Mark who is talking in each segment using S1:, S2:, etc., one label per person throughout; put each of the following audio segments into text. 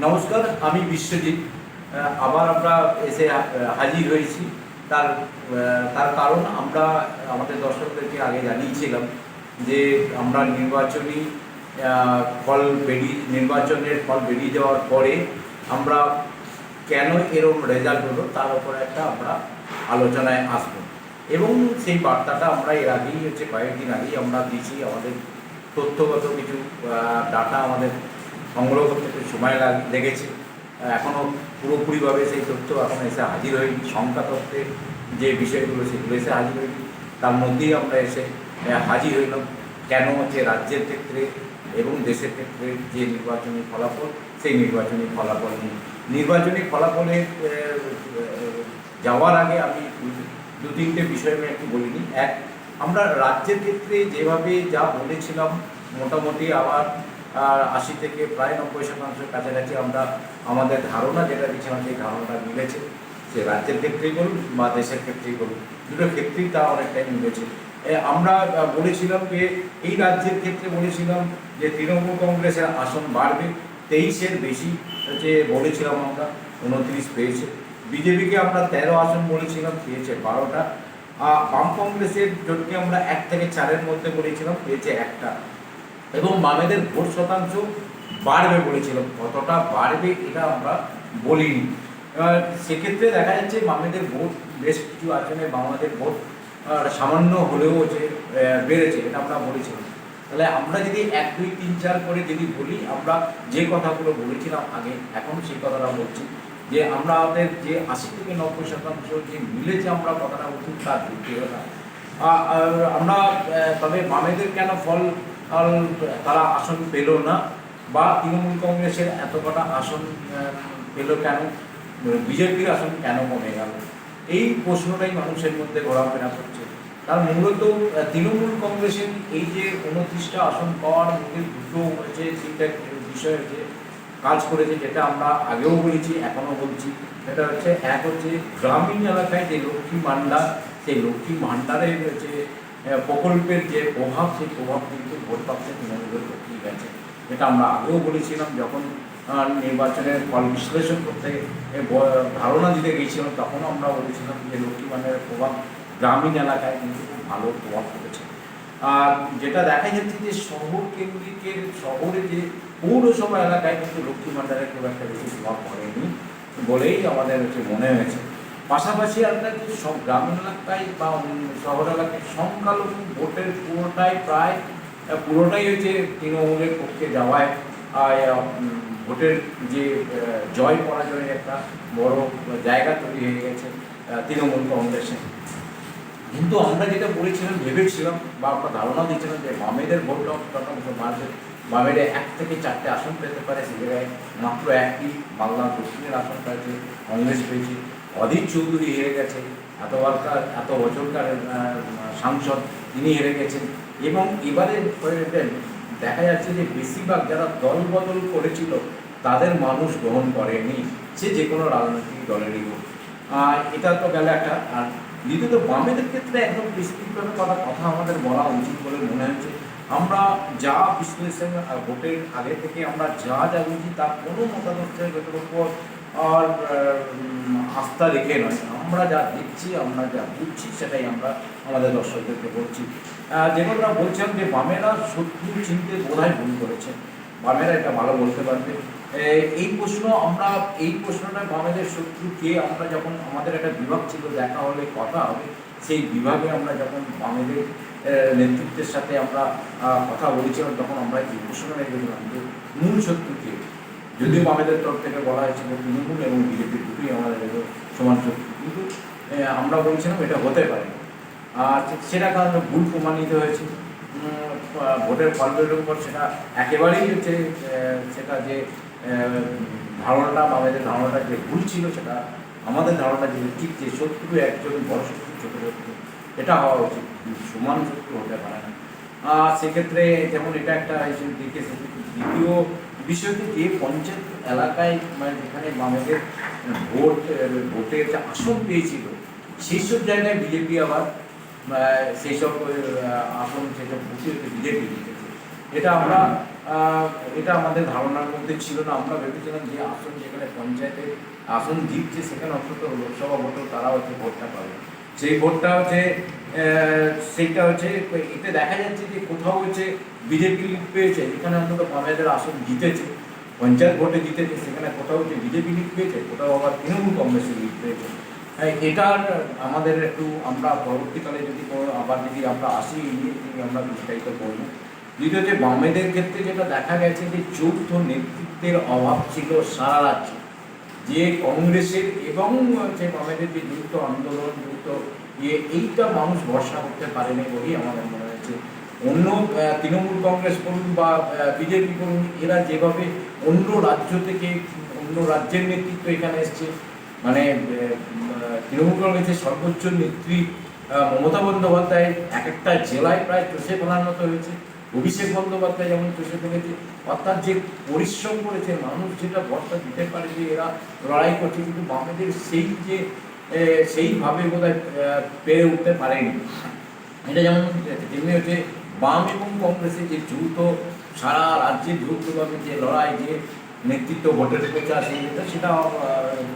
S1: নমস্কার, আমি বিশ্বজিৎ। আবার আমরা এসে হাজির হয়েছি। তার তার কারণ আমরা, আমাদের দর্শকদেরকে আগে জানিয়েছিলাম যে আমরা নির্বাচনী ফল বেরিয়ে, নির্বাচনের ফল বেরিয়ে যাওয়ার পরে আমরা কেন এরকম রেজাল্ট হলো, তার উপরে একটা আমরা আলোচনায় আসব। এবং সেই বার্তাটা আমরা এর আগেই, হচ্ছে কয়েকদিন আগেই আমরা দিয়েছি। আমাদের তথ্যগত কিছু ডাটা আমাদের সংগ্রহ করতে একটু সময় লাগ- লেগেছে। এখনও পুরোপুরিভাবে সেই তথ্য এখন এসে হাজির হয়নি। সংখ্যা তত্ত্বের যে বিষয়গুলো সেগুলো এসে হাজির হয়নি, তার মধ্যেই আমরা এসে হাজির হইলাম। কেন যে রাজ্যের ক্ষেত্রে এবং দেশের ক্ষেত্রে যে নির্বাচনী ফলাফল, সেই নির্বাচনী ফলাফল নিয়ে। নির্বাচনী ফলাফলে যাওয়ার আগে আমি দু- তিনটে বিষয় আমি একটু বলিনি। এক, আমরা রাজ্যের ক্ষেত্রে যেভাবে যা বলেছিলাম, মোটামুটি আবার আশি থেকে প্রায় নব্বই শতাংশের কাছাকাছি আমরা আমাদের ধারণা যেটা দিয়েছিলাম সেই ধারণাটা মিলেছে। সে রাজ্যের ক্ষেত্রেই বলুন বা দেশের ক্ষেত্রেই বলুন, দুটো ক্ষেত্রেই তা অনেকটাই মিলেছে। আমরা বলেছিলাম যে, এই রাজ্যের ক্ষেত্রে বলেছিলাম যে, তৃণমূল কংগ্রেসের আসন বাড়বে, তেইশের বেশি, যে বলেছিলাম আমরা, উনত্রিশ পেয়েছে। বিজেপিকে আমরা তেরো আসন বলেছিলাম, পেয়েছে বারোটা। বাম কংগ্রেসের জোটকে আমরা এক থেকে চারের মধ্যে বলেছিলাম, পেয়েছে একটা। এবং বামেদের ভোট শতাংশ বাড়বে বলেছিলাম কতটা বাড়বে এটা আমরা বলিনি। এবার সেক্ষেত্রে দেখা যাচ্ছে বামেদের ভোট বেশ কিছু আসনে বামেদের ভোট সামান্য হলেও যে বেড়েছে এটা আমরা বলেছিলাম। তাহলে আমরা যদি এক, দুই, তিন, চার করে যদি বলি, আমরা যে কথাগুলো বলেছিলাম আগে, এখন সেই কথাটা বলছি যে আমরা আমাদের যে আশি থেকে নব্বই শতাংশ যে মিলেছে আমরা কথাটা বলছি তার না আমরা তবে বামেদের কেন ফল ফল তারা আসন পেল না বা তৃণমূল কংগ্রেসের এত কটা আসন পেল কেন? বিজেপির আসন কেন কমে গেল? এই প্রশ্নটাই মানুষের মধ্যে ঘোরাফেরা করছে। তার মূলত তৃণমূল কংগ্রেসের এই যে উনত্রিশটা আসন পাওয়ার মধ্যে দুটো হচ্ছে তিনটা বিষয় হচ্ছে কাজ করেছে, যেটা আমরা আগেও বলেছি, এখনও বলছি। সেটা হচ্ছে, এক হচ্ছে, গ্রামীণ এলাকায় যে লক্ষ্মী ভাণ্ডার, সেই লক্ষ্মী ভাণ্ডারের যে প্রকল্পের যে প্রভাব, সেই প্রভাব কিন্তু ভোট পাচ্ছে তৃণমূলের লক্ষ্মী গেছে। যেটা আমরা আগেও বলেছিলাম, যখন নির্বাচনের ফল বিশ্লেষণ করতে ধারণা দিতে গিয়েছিলাম, তখনও আমরা বলেছিলাম যে লক্ষ্মী ভাণ্ডারের প্রভাব গ্রামীণ এলাকায় কিন্তু খুব ভালো প্রভাব পড়েছে। আর যেটা দেখা যাচ্ছে যে শহর কেন্দ্রিকের শহরে যে পৌরসভা এলাকায় কিন্তু লক্ষ্মী ভাণ্ডারের খুব একটা বেশি প্রভাব পড়েনি বলেই আমাদের হচ্ছে মনে হয়েছে। পাশাপাশি আমরা যে সব গ্রামীণ এলাকায় বা শহর এলাকায় সংখ্যালঘু ভোটের পুরোটাই প্রায় পুরোটাই হচ্ছে তৃণমূলের পক্ষে যাওয়ায় ভোটের যে জয় পরাজয়ের একটা বড় জায়গা তৈরি হয়ে গেছে তৃণমূল কংগ্রেসে। কিন্তু আমরা যেটা বলেছিলাম, ভেবেছিলাম বা আমরা ধারণা দিয়েছিলাম যে বামেদের ভোট শতাংশ বাড়বে বামেরা এক থেকে চারটে আসন পেতে পারে, সে জায়গায় মাত্র একটি বাংলা দক্ষিণের আসন পেয়েছে কংগ্রেস পেয়েছে। অধীর চৌধুরী হেরে গেছে এতবারকার এত বছরকার সাংসদ তিনি হেরে গেছেন। এবং এবারে দেখা যাচ্ছে যে বেশিরভাগ যারা দল বদল করেছিল, তাদের মানুষ গ্রহণ করেনি। সে যে কোনো রাজনৈতিক দলেরই হোক। এটা তো গেল একটা, আর দ্বিতীয়ত বামেদের ক্ষেত্রে একদম বিস্তৃতভাবে কথা কথা আমাদের বলা উচিত বলে মনে হচ্ছে। আমরা যা বিশ্লেষণ ভোটের আগে থেকে আমরা যা যা বুঝি তার কোনো মতাদর্শের উপর আর আস্থা রেখে নয়। আমরা যা দেখছি, আমরা যা বুঝছি, সেটাই আমরা আমাদের দর্শকদেরকে বলছি। যেটা আমরা বলছিলাম যে, বামেরা শত্রু চিনতে বোধহয় ভুল করেছে। বামেরা এটা ভালো বলতে পারবে। এই প্রশ্ন আমরা, এই প্রশ্নটা বামেদের শত্রু কে? আমরা যখন, আমাদের একটা বিভাগ ছিল, দেখা হলে, কথা হবে, সেই বিভাগে আমরা যখন বামেদের নেতৃত্বের সাথে আমরা কথা বলেছিলাম, তখন আমরা এই প্রশ্নটা যে, মূল শত্রু যদিও বামেদের তরফ থেকে বলা হয়েছিল তৃণমূল এবং বিজেপি দুটোই আমাদের সমান শত্রু কিন্তু আমরা বলছিলাম এটা হতে পারে। আর সেটা কারণে ভুল প্রমাণিত হয়েছে। ভোটের ফলগুলোর উপর সেটা একেবারেই হচ্ছে সেটা যে ধারণাটা বা আমাদের ধারণাটা যে ভুল ছিল, সেটা আমাদের ধারণা যে ঠিক যে শত্রু একজন বড় শত্রু, ছোট শত্রু, এটা হওয়া উচিত। সমান শত্রু হতে পারে না। সেক্ষেত্রে যেমন এটা একটা দিকে দ্বিতীয় হচ্ছে যে পঞ্চায়েত এলাকায় মানে যেখানে বামেদের ভোট, ভোটের যে আসন পেয়েছিল, সেই সব জায়গায় বিজেপি আবার সেই সব আসন সেসব বুথে বিজেপি জিতেছে। এটা আমরা এটা আমাদের ধারণার মধ্যে ছিল না। আমরা ভেবেছিলাম যে আসন যেখানে পঞ্চায়েতের আসন জিতছে, সেখানে অন্তত লোকসভা ভোটও তারা হচ্ছে ভোটটা পাবে। সেই ভোটটা হচ্ছে সেইটা হচ্ছে এতে দেখা যাচ্ছে যে কোথাও হচ্ছে বিজেপি লিড পেয়েছে যেখানে অন্তত বামেদের আসন জিতেছে পঞ্চায়েত ভোটে জিতেছে সেখানে কোথাও হচ্ছে বিজেপি লিড পেয়েছে কোথাও আবার তৃণমূল কংগ্রেসের লিড পেয়েছে। হ্যাঁ, এটার আমাদের একটু আমরা পরবর্তীকালে যদি কোনো আবার যদি আমরা আসি এই নিয়ে আমরা বিস্তারিত করব দ্বিতীয় হচ্ছে বামেদের ক্ষেত্রে যেটা দেখা গেছে যে যৌথ নেতৃত্বের অভাব ছিল সারা রাজ্যে। যে কংগ্রেসের এবং যে বামেদের যে যৌথ আন্দোলন যৌথ ইয়ে এইটা মানুষ ভরসা করতে পারেনি বলেই আমাদের মনে হয়েছে। অন্য তৃণমূল কংগ্রেস বলুন বা বিজেপি বলুন এরা যেভাবে অন্য রাজ্য থেকে অন্য রাজ্যের নেতৃত্ব এখানে এসছে মানে তৃণমূল কংগ্রেসের সর্বোচ্চ নেত্রী মমতা বন্দ্যোপাধ্যায় এক একটা জেলায় প্রায় চষে মতো হয়েছে। অভিষেক বন্দ্যোপাধ্যায় যেমন চষে ফেলেছে অর্থাৎ যে পরিশ্রম করেছে, মানুষ যেটা ভরসা দিতে পারে যে এরা লড়াই করছে, কিন্তু বামেদের সেই যে সেইভাবে বোধ হয় পেরে উঠতে পারেনি। এটা যেমন তেমনি হচ্ছে বাম এবং কংগ্রেসের যে যৌথ, সারা রাজ্যে যৌথভাবে যে লড়াই, যে নেতৃত্ব ভোটের প্রচার সেই যেটা সেটা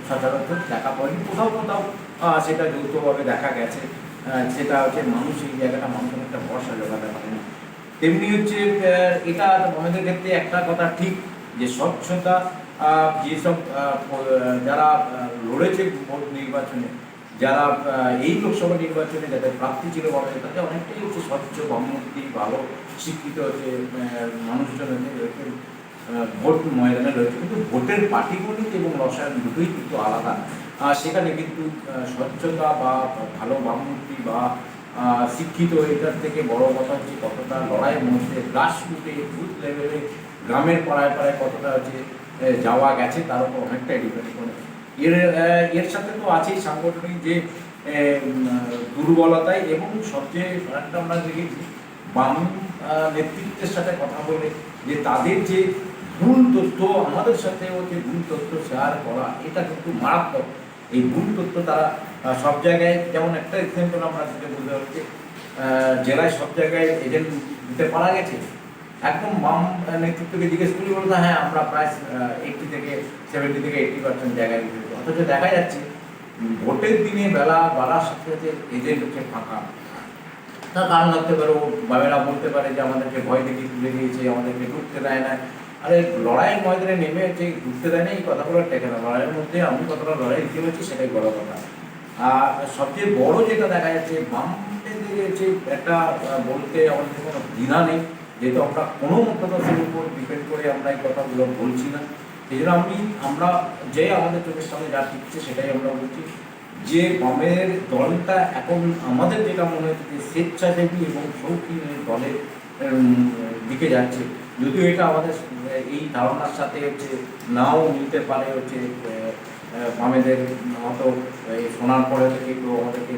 S1: সচরাচর দেখা পড়েনি। কোথাও কোথাও সেটা যৌথভাবে দেখা গেছে সেটা হচ্ছে মানুষ এই জায়গাটা মানুষের একটা ভরসা জোগাতে পারেনি। তেমনি হচ্ছে এটা আমাদের ক্ষেত্রে একটা কথা ঠিক, যে স্বচ্ছতা যেসব যারা লড়েছে ভোট নির্বাচনে, যারা এই লোকসভা নির্বাচনে যাদের প্রার্থী ছিল বলা তাদের অনেকটাই হচ্ছে স্বচ্ছ বামমূর্তি ভালো, শিক্ষিত হচ্ছে মানুষজন ভোট ময়দানে রয়েছে। কিন্তু ভোটের পাটিগণিত এবং রসায়ন দুটোই কিন্তু আলাদা। সেখানে কিন্তু স্বচ্ছতা বা ভালো বামমূর্তি বা শিক্ষিত এটার থেকে বড় কথা হচ্ছে কতটা লড়াইয়ের মধ্যে গ্রাস রুটে বুথ লেভেলে গ্রামের পাড়ায় পাড়ায় কতটা হচ্ছে যাওয়া গেছে, তার উপর অনেকটাই ডিপেন্ড করে। এর এর সাথে তো আছেই সাংগঠনিক যে দুর্বলতায় এবং সবচেয়ে একটা আমরা দেখেছি বাম নেতৃত্বের সাথে কথা বলে যে, তাদের যে ভুল তথ্য, আমাদের সাথেও যে ভুল তথ্য শেয়ার করা, এটা কিন্তু মারাত্মক। এই ভুল তথ্য তারা সব জায়গায় যেমন একটা এক্সাম্পল আমরা দিতে বলতে হচ্ছে জেলায় সব জায়গায় এজেন্ট দিতে পারা গেছে। একদম বাম নেতৃত্বকে জিজ্ঞেস করি বলতো হ্যাঁ আমরা প্রায় এইটটি থেকে সেভেন্টি থেকে এইটটি পার্সেন্ট জায়গায় দিতে অথচ দেখা যাচ্ছে, ভোটের দিনে বেলা বাড়ার সাথে সাথে এজেন্ট হচ্ছে ফাঁকা। তার কারণ থাকতে পারে, ও বাবেরা বলতে পারে যে আমাদেরকে ভয় দেখিয়ে তুলে দিয়েছে, আমাদেরকে ঢুকতে দেয় না। আরে লড়াইয়ের ময়দানে নেমে হচ্ছে ঢুকতে দেয় না, এই কথাগুলো টেকে না। লড়াইয়ের মধ্যে আমি কতটা লড়াই দিতে পারছি সেটাই বড় কথা। আর সবচেয়ে বড় যেটা দেখা যাচ্ছে বামদের হচ্ছে একটা বলতে আমাদের কোনো দ্বিধা নেই। যেহেতু আমরা কোনো মতাদর্শের উপর ডিপেন্ড করে আমরা এই কথাগুলো বলছি না। এই জন্য আমি, আমরা যে আমাদের চোখের সামনে যা টিকছে সেটাই আমরা বলছি যে বামের দলটা এখন আমাদের যেটা মনে হচ্ছে যে স্বেচ্ছাসেবী এবং শৌখিনের দলের দিকে যাচ্ছে। যদিও এটা আমাদের এই ধারণার সাথে হচ্ছে নাও নিতে পারে হচ্ছে মতো এই শোনার পরে থেকে কেউ আমাদেরকে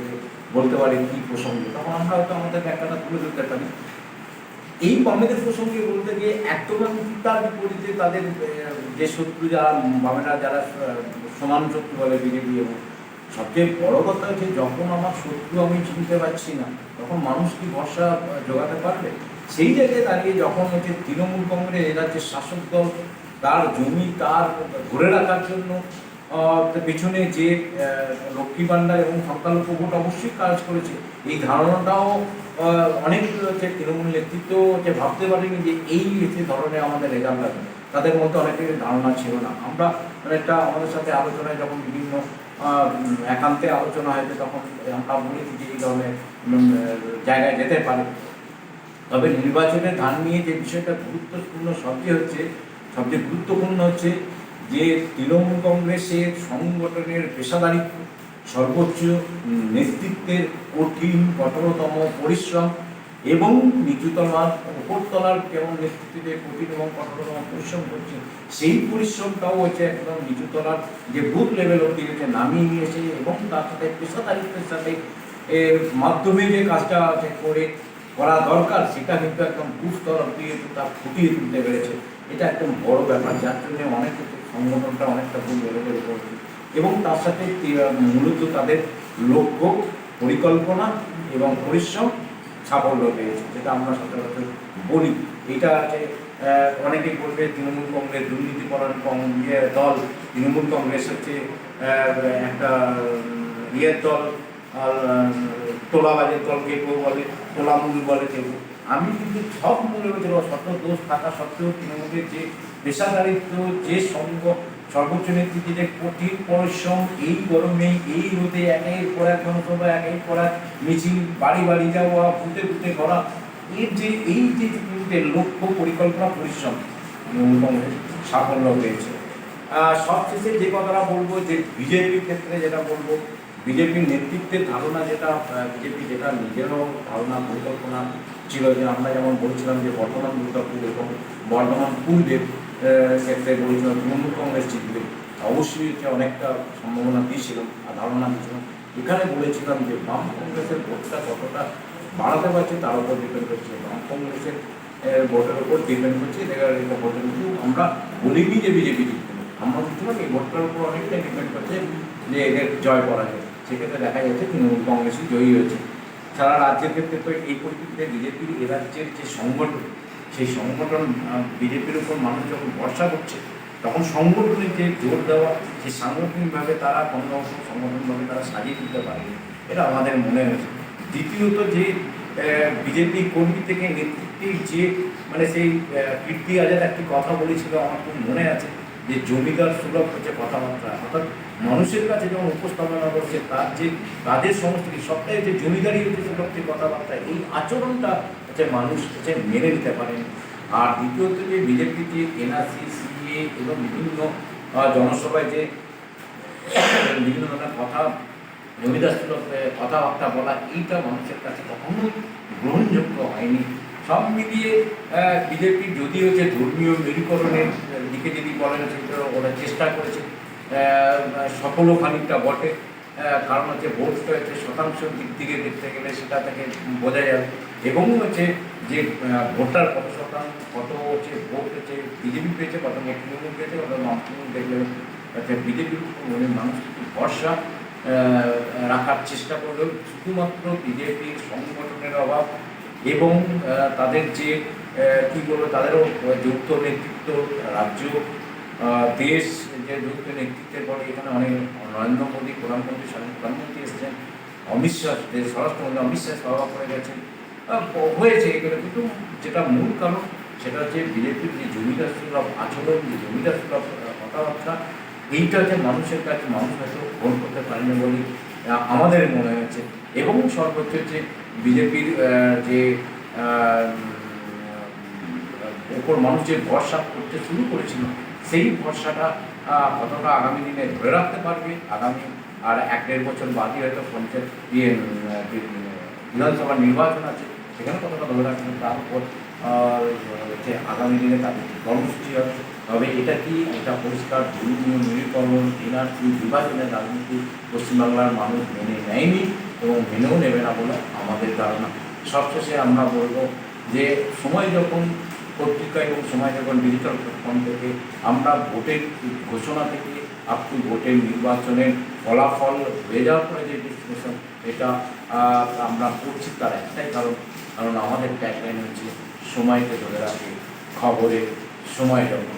S1: বলতে পারে কী প্রসঙ্গ, তখন আমরা হয়তো আমাদের ব্যাখ্যাটা তুলে ধরতে পারি। এই বামেদের প্রসঙ্গে বলতে গিয়ে একদম তার বিপরীতে তাদের যে শত্রু যারা বামেরা যারা সমান শত্রু বলে বিজেপি এবং সবচেয়ে বড় কথা হচ্ছে যখন আমার শত্রু আমি চিনতে পারছি না, তখন মানুষ কি ভরসা জোগাতে পারবে? সেই জায়গায় দাঁড়িয়ে যখন হচ্ছে তৃণমূল কংগ্রেস রাজ্যের শাসক দল, তার জমি, তার ধরে রাখার জন্য পেছনে যে লক্ষ্মী ভাণ্ডার এবং সংখ্যালঘু ভোট অবশ্যই কাজ করেছে, এই ধারণাটাও অনেক হচ্ছে তৃণমূল নেতৃত্ব হচ্ছে ভাবতে পারেনি যে এই হচ্ছে ধরনের আমাদের রেজাল্ট হবে তাদের মধ্যে অনেকের ধারণা ছিল না। আমরা অনেকটা আমাদের সাথে আলোচনায় যখন বিভিন্ন একান্তে আলোচনা হয়েছে তখন আমরা বলেছি যে এই ধরনের জায়গায় যেতে পারে। তবে নির্বাচনে ধান নিয়ে যে বিষয়টা গুরুত্বপূর্ণ সবচেয়ে হচ্ছে, সবচেয়ে গুরুত্বপূর্ণ হচ্ছে যে তৃণমূল কংগ্রেসের সংগঠনের পেশাদারিত্ব, সর্বোচ্চ নেতৃত্বের কঠিন, কঠোরতম পরিশ্রম এবং নিচুতলার, উপরতলার কেমন নেতৃত্বে কঠিন এবং কঠোরতম পরিশ্রম করছে, সেই পরিশ্রমটাও হচ্ছে একদম নিচুতলার যে বুথ লেভেল অব্দি হচ্ছে নামিয়ে নিয়েছে এবং তার সাথে পেশাদারিত্বের সাথে মাধ্যমে যে কাজটা করে করা দরকার সেটা কিন্তু একদম বুথ স্তর অব্দি একটু তা ফুটিয়ে তুলতে পেরেছে। এটা একদম বড় ব্যাপার যার জন্য অনেক সংগঠনটা অনেকটা ভুল লেভেলের উপর এবং তার সাথে মূলত তাদের লক্ষ্য পরিকল্পনা এবং পরিশ্রম সাফল্য পেয়েছে যেটা আমরা সচরাচর বলি। এটা আছে আহ, অনেকেই বলবে তৃণমূল কংগ্রেস দুর্নীতি পরায়ণ কং- ইয়ে দল তৃণমূল কংগ্রেস হচ্ছে একটা ইয়ের দল আর আহ, তোলাবাজের দল কেউ বলে তোলামূল বলে কেউ। আমি কিন্তু সব মূল্য শত দোষ থাকা সত্ত্বেও তৃণমূলের যে পেশাদারিত্ব যে সঙ্গ সর্বোচ্চ নেতৃত্বে যে কঠিন পরিশ্রম এই গরমে এই রোদে একের পর এক জনসভা একের পর এক মিছিল বাড়ি বাড়ি যাওয়া ফুটে ফুটে করা এর যে এই যে তৃণমূলের লক্ষ্য পরিকল্পনা পরিশ্রম তৃণমূল সাফল্য হয়েছে সবশেষে যে কথাটা বলব যে বিজেপির ক্ষেত্রে যেটা বলব বিজেপির নেতৃত্বের ধারণা যেটা বিজেপি যেটা নিজেরও ধারণা, পরিকল্পনা ছিল যে আমরা যেমন বলছিলাম যে বর্তমান দুর্গাপুর এবং বর্ধমান পূর্বের ক্ষেত্রে বলছিলাম তৃণমূল কংগ্রেস জিতবে। অবশ্যই হচ্ছে অনেকটা সম্ভাবনা দিয়েছিলাম ধারণা দিয়েছিলাম এখানে বলেছিলাম যে বাম কংগ্রেসের ভোটটা কতটা বাড়াতে পারছে তার উপর ডিপেন্ড করছে। বাম কংগ্রেসের ভোটের উপর ডিপেন্ড করছে এটা ভোটের কিন্তু আমরা বলিনি যে বিজেপি জিতবে। আমরা বলছিলাম এই ভোটটার উপর অনেকটাই ডিপেন্ড করছে যে এদের জয় করা যায় সেক্ষেত্রে দেখা যাচ্ছে তৃণমূল কংগ্রেসই জয়ী হয়েছে। সারা রাজ্যের ক্ষেত্রে তো এই পরিস্থিতিতে বিজেপির এ রাজ্যের যে সংগঠন, সেই সংগঠন বিজেপির উপর মানুষ যখন ভরসা করছে, তখন সংগঠনের যে জোর দেওয়া সেই সাংগঠনিকভাবে তারা কোনো অংশ সংগঠনভাবে তারা সাজিয়ে দিতে পারে এটা আমাদের মনে হয়েছে। দ্বিতীয়ত যে বিজেপি কর্মী থেকে নেতৃত্বের যে মানে সেই কীর্তি আজাদ একটি কথা বলেছিল, আমার খুব মনে আছে। যে জমিদার সুলভ হচ্ছে কথাবার্তা, অর্থাৎ মানুষের কাছে যখন উপস্থাপনা করছে, তার যে কাজের সংস্কৃতি সবটাই যে জমিদারি হচ্ছে সুলভ যে কথাবার্তা। এই আচরণটা হচ্ছে মানুষ হচ্ছে মেনে নিতে পারেন আর দ্বিতীয়ত যে বিজেপি, যে এনআরসি সিএ এবং বিভিন্ন জনসভায় যে, বিভিন্ন ধরনের কথা, জমিদার সুলভ কথাবার্তা বলা, এইটা মানুষের কাছে কখনোই গ্রহণযোগ্য হয়নি। সব মিলিয়ে বিজেপি যদিও যে ধর্মীয় মেরুকরণের দিকে যদি বলেন সেটা ওরা চেষ্টা করেছে। আহ, সফলও খানিকটা বটে। কারণ হচ্ছে ভোটটা হচ্ছে শতাংশ দিক থেকে দেখতে গেলে সেটা থেকে বোঝা যাবে। এবং হচ্ছে যে ভোটার কত শতাংশ কত হচ্ছে ভোট হচ্ছে বিজেপি পেয়েছে কত তৃণমূল পেয়েছে কত তৃণমূল দেখলে হচ্ছে বিজেপির উপর মানুষ ভরসা রাখার চেষ্টা করলেও শুধুমাত্র বিজেপির সংগঠনের অভাব এবং তাদের যে কি বলব, তাদেরও যৌথ নেতৃত্ব রাজ্য দেশ যে যৌথ নেতৃত্বের পরে এখানে অনেক নরেন্দ্র মোদী, প্রধানমন্ত্রী সাবেক প্রধানমন্ত্রী এসেছেন, অমিত শাহ স্বরাষ্ট্রমন্ত্রী অমিত শাহ সভা করে গেছেন। হয়েছে এগুলো কিন্তু যেটা মূল কারণ সেটা হচ্ছে বিজেপির যে জমিদার সুলভ আচরণ, যে জমিদার সুলভ কথাবার্তা, এইটা হচ্ছে মানুষের কাছে মানুষ হয়তো গ্রহণ করতে পারেনি বলে আমাদের মনে হয়েছে এবং সর্বোচ্চ হচ্ছে বিজেপির যে ওপর মানুষ যে ভরসা করতে শুরু করেছিল, সেই ভরসাটা কতটা আগামী দিনে ধরে রাখতে পারবে? আগামী আর এক দেড় বছর বাদই হয়তো পঞ্চায়েত ইয়ে বিধানসভা নির্বাচন আছে সেখানে কতটা ধরে রাখবে তার উপর হচ্ছে আগামী দিনে তাদের কর্মসূচি হবে। তবে এটা কি? এটা পরিষ্কার, ধর্মীয় মেরুকরণ এনআরসি, বিভাজনের রাজনীতি পশ্চিমবাংলার মানুষ মেনে নেয়নি এবং মেনেও নেবে না বলে আমাদের ধারণা। সবশেষে আমরা বলব যে সময় যখন পত্রিকা এবং সময় যখন ডিজিটাল প্ল্যাটফর্ম থেকে আমরা ভোটের ঘোষণা থেকে আপ টু ভোটের নির্বাচনের ফলাফল হয়ে যাওয়ার পরে যে ডিসকাশন এটা আমরা করছি তার একটাই কারণ কারণ আমাদের ট্যাগলাইন হচ্ছে, সময়কে ধরে রাখে খবরের সময় যখন।